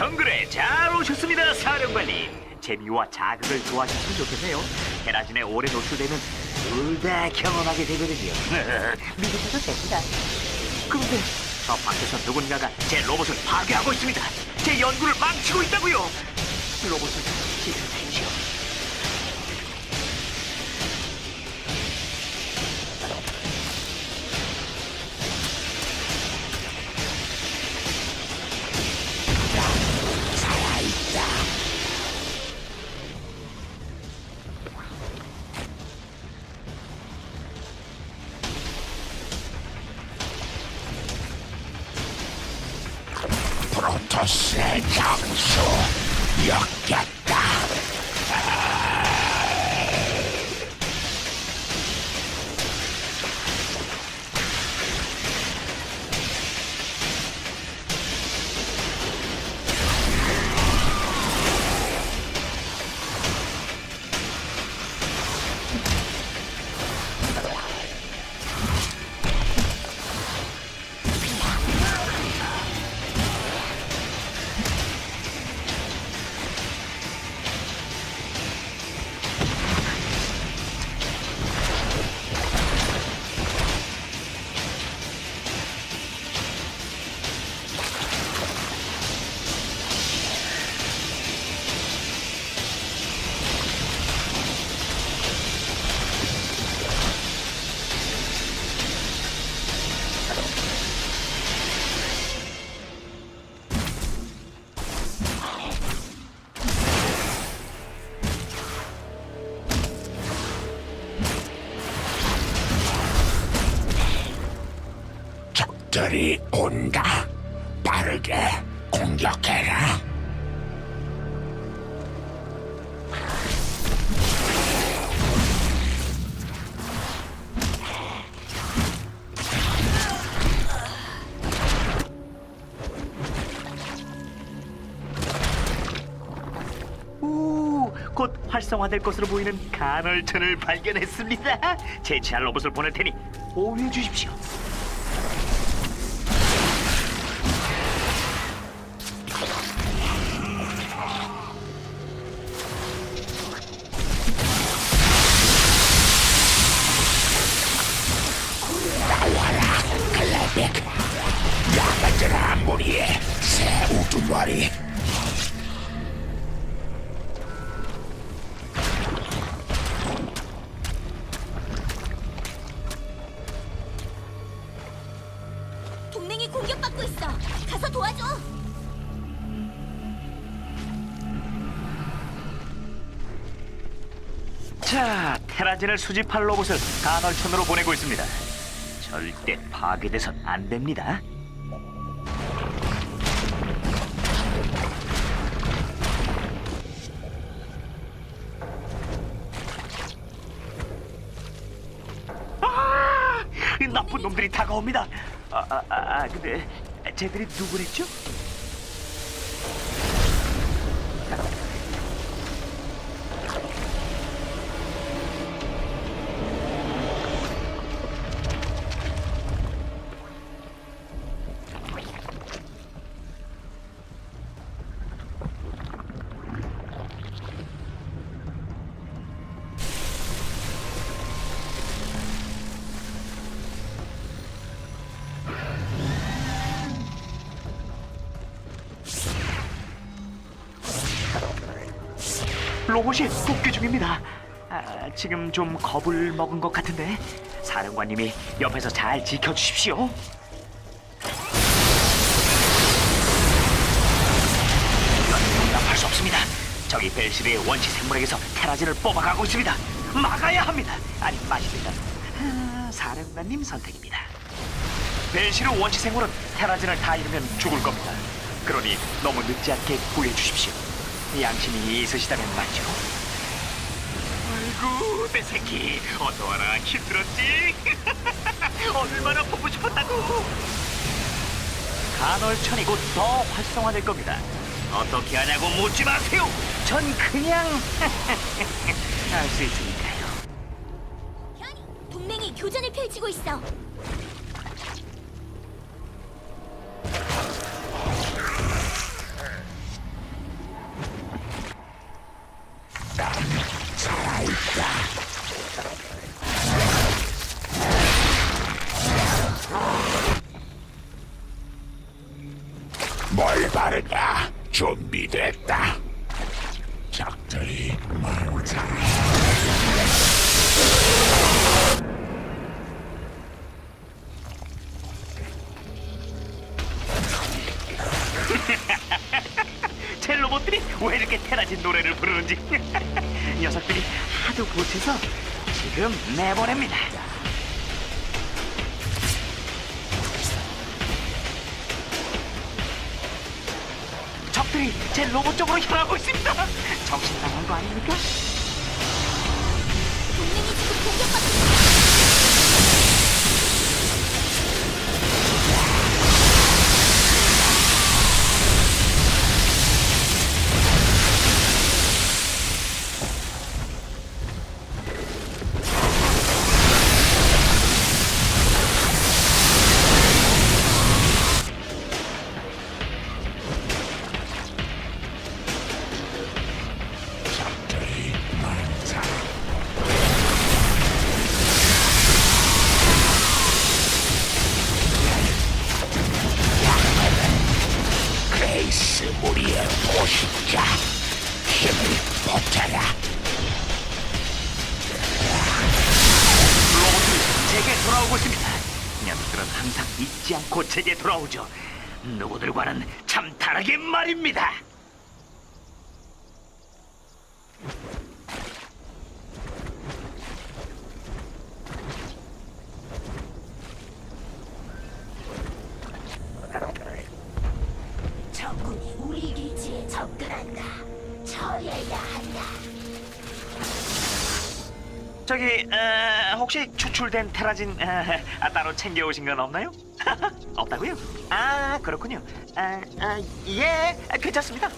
정글에 잘 오셨습니다, 사령관님. 재미와 자극을 좋아하셨으면 좋겠네요. 테라진에 오래 노출되면 둘 다 경험하게 되거든요. 믿으셔도 됩니다. 그런데 저 밖에서 누군가가 제 로봇을 파괴하고 있습니다. 제 연구를 망치고 있다고요. 로봇을 적들이 온다. 빠르게 공격해라. 오, 곧 활성화될 것으로 보이는 간헐천을 발견했습니다. 제치할 로봇을 보낼 테니 오해해 주십시오. 자, 테라진을 수집할 로봇을 간헐천으로 보내고 있습니다. 절대 파괴돼선 안 됩니다. 아, 이 나쁜 놈들이 다가옵니다. 아, 아, 아, 아, 근데 쟤들이 누구랬죠? 로봇이 복귀 중입니다. 아, 지금 좀 겁을 먹은 것 같은데 사령관님이 옆에서 잘 지켜주십시오. 용납할 수 없습니다. 저기 벨시르의 원시 생물에게서 테라진을 뽑아가고 있습니다. 막아야 합니다. 아니 마십니다. 아, 사령관님 선택입니다. 벨시르 원시 생물은 테라진을 다 잃으면 죽을 겁니다. 그러니 너무 늦지 않게 구해 주십시오. 양심이 있으시다면 말이죠. 아이고 내 새끼 어떠하나 힘들었지? 얼마나 보고 싶었다고? 간헐천이 곧 더 활성화될 겁니다. 어떻게 하냐고 묻지 마세요. 전 그냥 알수 있으니까요. 현이 동맹이 교전을 펼치고 있어. 준비됐다. 제 로봇 쪽으로 향하고 있습니다. 정신 나간 거 아닙니까? 동맹이 지금 공격받고 고 제게 돌아오죠. 누구들과는 참 다르게 말입니다. 혹시 추출된 테라진 어, 아, 따로 챙겨오신 건 없나요? 없다고요? 아 그렇군요. 아, 아, 예 괜찮습니다.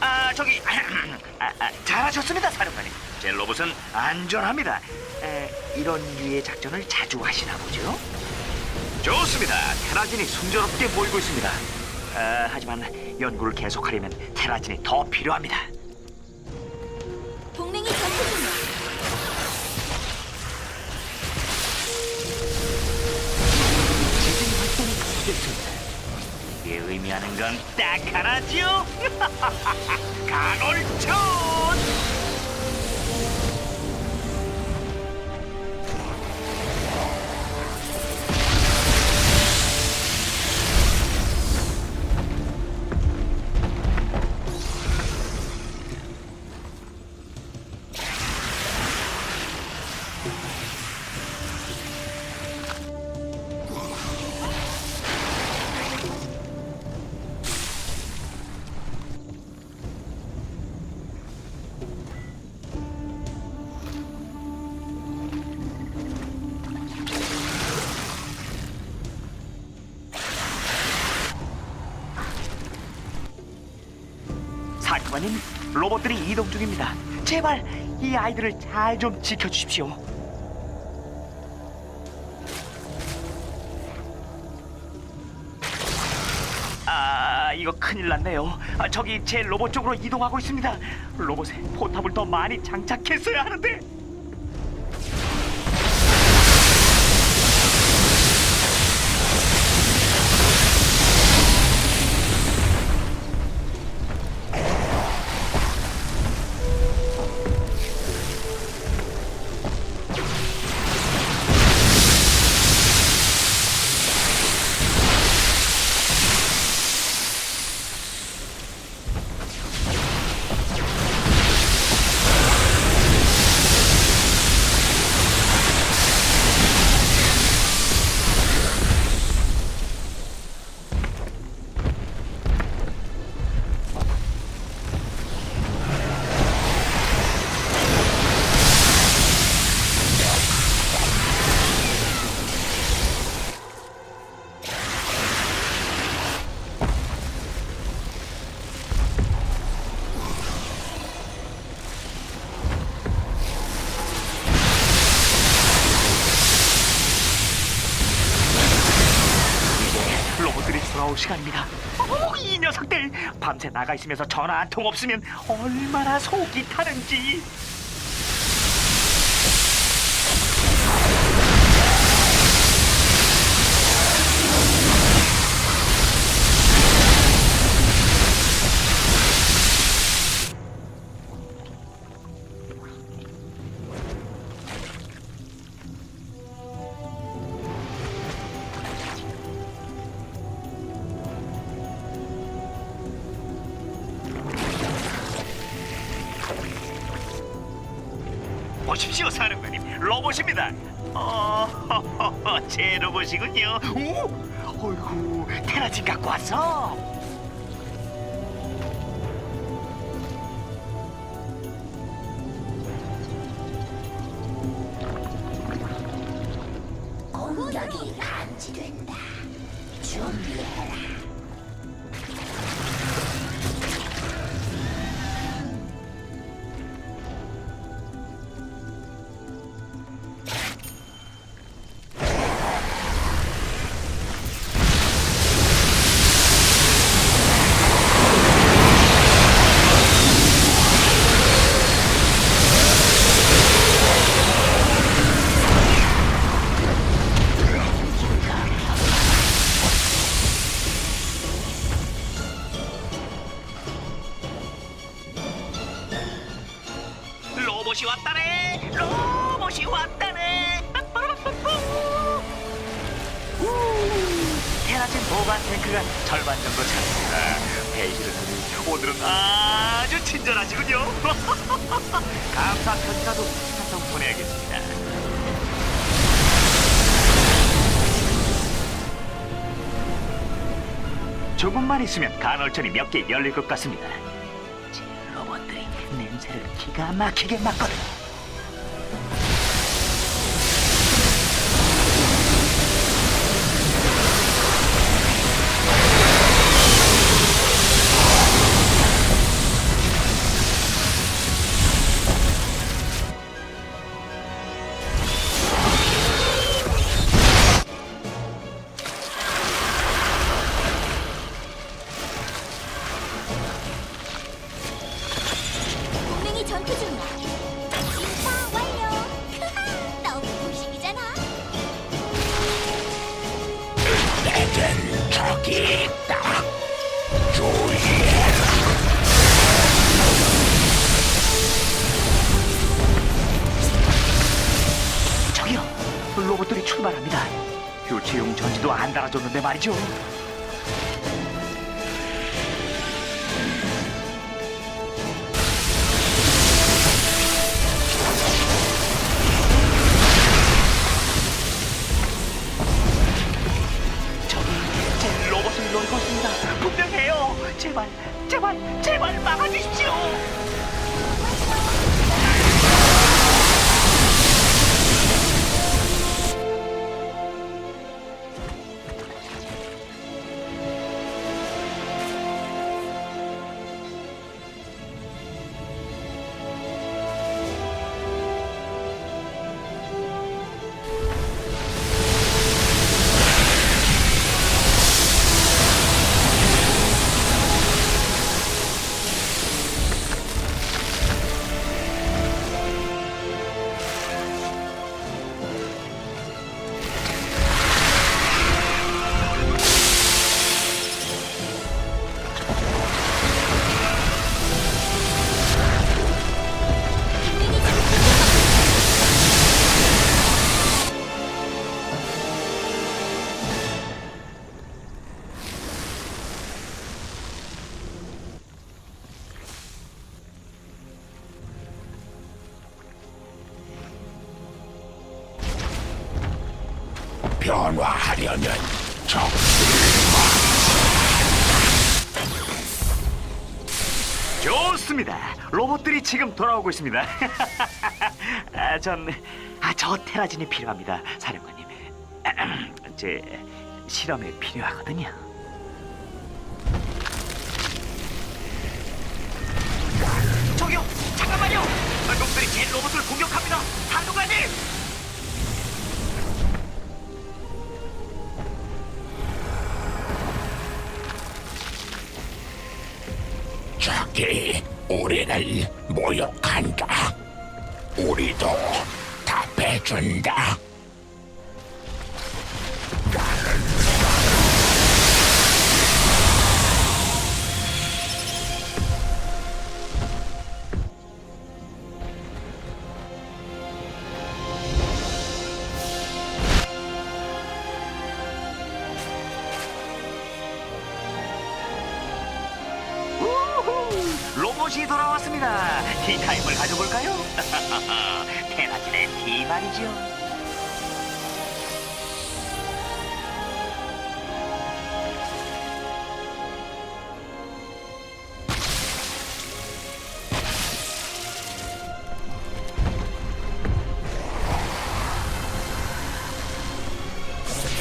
아 저기 아, 아, 잘하셨습니다 사령관님. 제 로봇은 안전합니다. 에, 이런 류의 작전을 자주 하시나 보죠? 좋습니다. 테라진이 순조롭게 모이고 있습니다. 아, 하지만 연구를 계속하려면 테라진이 더 필요합니다. 하나죠. 간헐촌. 사령관님, 로봇들이 이동 중입니다. 제발 이 아이들을 잘 좀 지켜주십시오. 아, 이거 큰일 났네요. 아, 저기 제 로봇 쪽으로 이동하고 있습니다. 로봇에 포탑을 더 많이 장착했어야 하는데. 시간입니다. 어, 이 녀석들 밤새 나가 있으면서 전화 한 통 없으면 얼마나 속이 타는지. 보십시오, 사령관님. 로봇입니다. 어, 제 로봇이군요. 오, 어이구, 테라진 갖고 왔어. 조금만 있으면 간헐천이 몇 개 열릴 것 같습니다. 제 로봇들이 냄새를 기가 막히게 맡거든. 달아줬는데 말이죠. 저기 제 로봇을 노리고 있습니다. 분명해요. 제발, 제발, 제발 막아주십시오. 돌아오고 있습니다. 아, 전, 아, 저 테라진이 필요합니다, 사령관님. 제 실험에 필요하거든요. 저기요, 잠깐만요. 놈들이 제 로봇을 공격합니다, 사령관님. 적이 우리를 모욕한다. 우리도 답해준다. 로봇이 돌아왔습니다. 티타임을 가져볼까요? 테라진의 티 말이죠.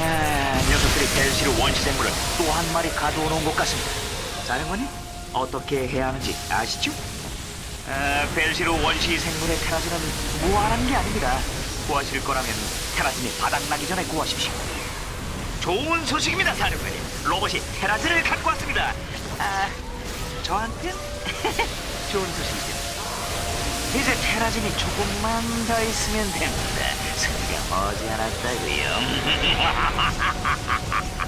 아, 녀석들이 벨시르 원시 생물을 또 한 마리 가져오 놓은 것 같습니다. 사령관님, 어떻게 해야 하는지 아시죠? 아, 벨시르 원시 생물의 테라진은 무한한 게 아닙니다. 구하실 거라면 테라진이 바닥나기 전에 구하십시오. 좋은 소식입니다, 사령관님. 로봇이 테라진을 갖고 왔습니다. 아, 저한텐 좋은 소식이죠. 이제 테라진이 조금만 더 있으면 됩니다. 승리가 머지않았다고요.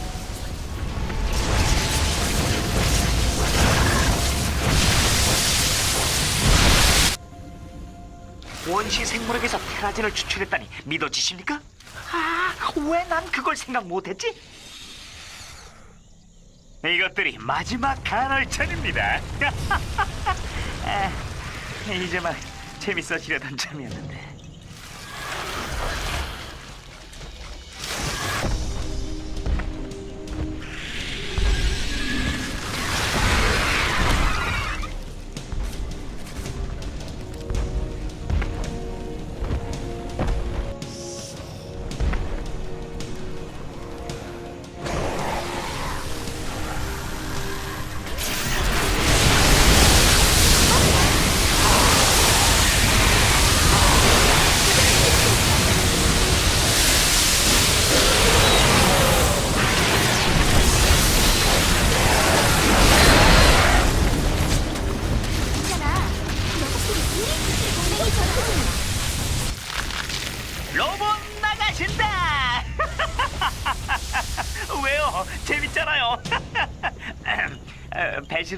원시 생물에게서 테라진을 추출했다니 믿어지십니까? 아, 왜 난 그걸 생각 못했지? 이것들이 마지막 간헐천입니다. 아, 이제 막 재밌어지려던 참이었는데.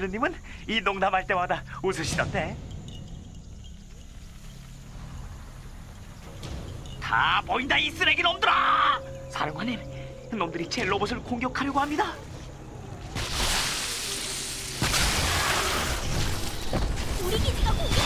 어, 배시르님은 이 농담할 때마다 웃으시던데. 다 보인다 이 쓰레기 놈들아! 사령관님, 놈들이 제 로봇을 공격하려고 합니다. 우리 기지가 공격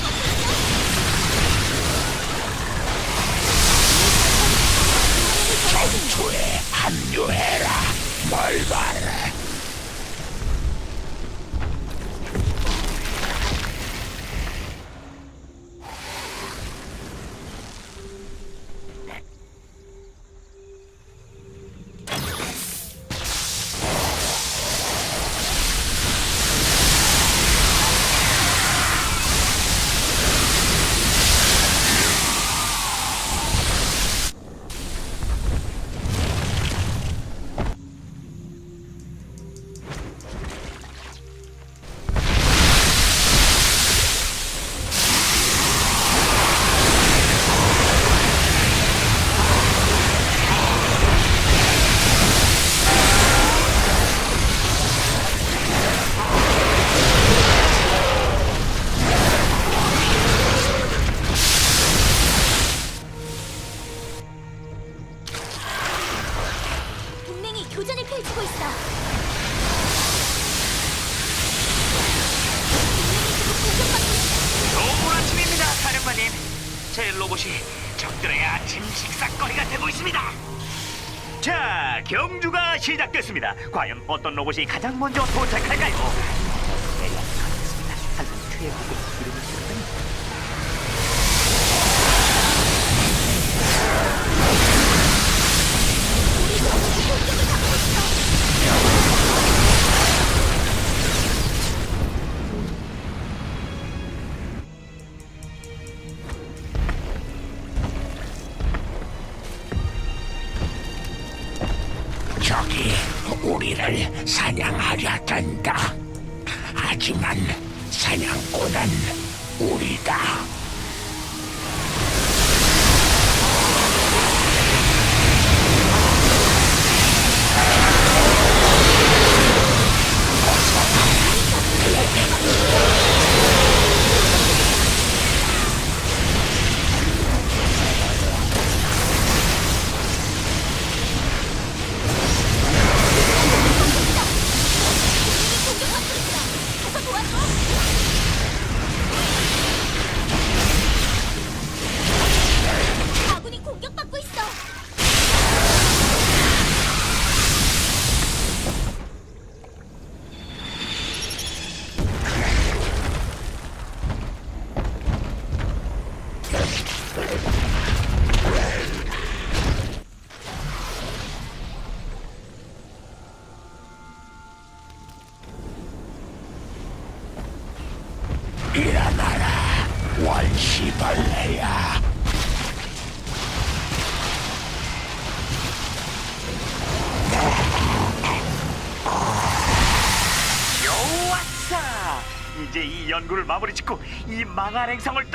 있습니다. 자, 경주가 시작됐습니다. 과연 어떤 로봇이 가장 먼저 도착할까요? 내가 가겠습니다. 항상 최고급 이 이 망할 행성을